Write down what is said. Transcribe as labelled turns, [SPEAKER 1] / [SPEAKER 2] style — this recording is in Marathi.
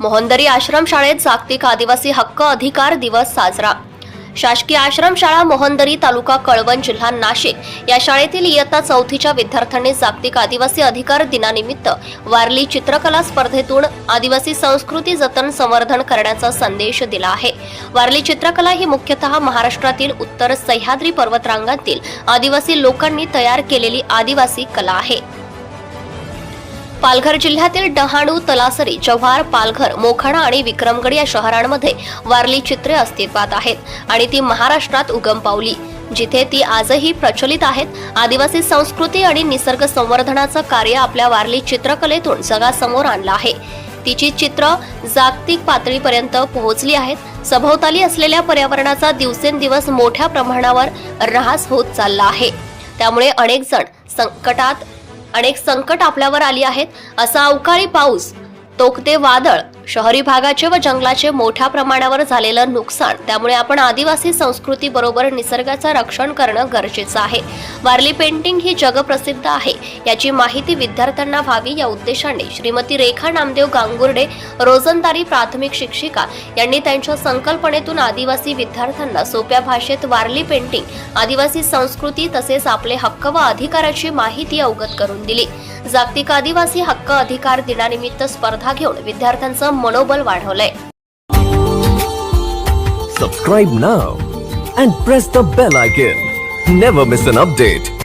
[SPEAKER 1] मोहंदरी आश्रमशाळेत जागतिक आदिवासी हक्क अधिकार दिवस साजरा. शासकीय आश्रमशाळा मोहंदरी तालुका कळवण जिल्हा नाशिक. या शाळेतील इयत्ता चौथीच्या विद्यार्थ्यांनी जागतिक आदिवासी अधिकार दिनानिमित्त वारली चित्रकला स्पर्धेतून आदिवासी संस्कृती जतन संवर्धन करण्याचा संदेश दिला आहे. वारली चित्रकला ही मुख्यतः महाराष्ट्रातील उत्तर सह्याद्री पर्वतरांगातील आदिवासी लोकांनी तयार केलेली आदिवासी कला आहे. पालघर जिल्ह्यातील डहाणू तलासरी जव्हार पालघर मोखाडा आणि विक्रमगड या शहरांमध्ये वारली चित्रे अस्तित्वात आहेत आणि ती महाराष्ट्रात उगम पावली. जिथे ती आजही प्रचलित आहेत आदिवासी संस्कृती आणि निसर्ग संवर्धनाचं कार्य आपल्या वारली चित्रकलेतून जगासमोर आणलं आहे. तिची चित्र जागतिक पातळीपर्यंत पोहोचली आहेत सभोवताली असलेल्या पर्यावरणाचा दिवसेंदिवस मोठ्या प्रमाणावर ऱ्हास होत चालला आहे. त्यामुळे अनेक जण संकटात अनेक संकट आपल्यावर आली आहेत असा अवकाळी पाऊस तोकते वादळ शहरी भागाचे व जंगलाचे मोठ्या प्रमाणावर झालेलं नुकसान त्यामुळे आपण आदिवासी संस्कृती बरोबर निसर्गाचं रक्षण करणं गरजेचं आहे. वारली पेंटिंग ही जगप्रसिद्ध आहे. याची माहिती विद्यार्थ्यांना व्हावी या उद्देशाने श्रीमती रेखा नामदेव गांगुर्डे रोजंदारी प्राथमिक शिक्षिका यांनी त्यांच्या संकल्पनेतून आदिवासी विद्यार्थ्यांना सोप्या भाषेत वारली पेंटिंग आदिवासी संस्कृती तसेच आपले हक्क व अधिकाराची माहिती अवगत करून दिली. जागतिक आदिवासी हक्क अधिकार दिनानिमित्त स्पर्धा घेऊन विद्यार्थ्यांचं मनोबल वाढवलंय
[SPEAKER 2] Subscribe now and press the bell icon. Never miss an update.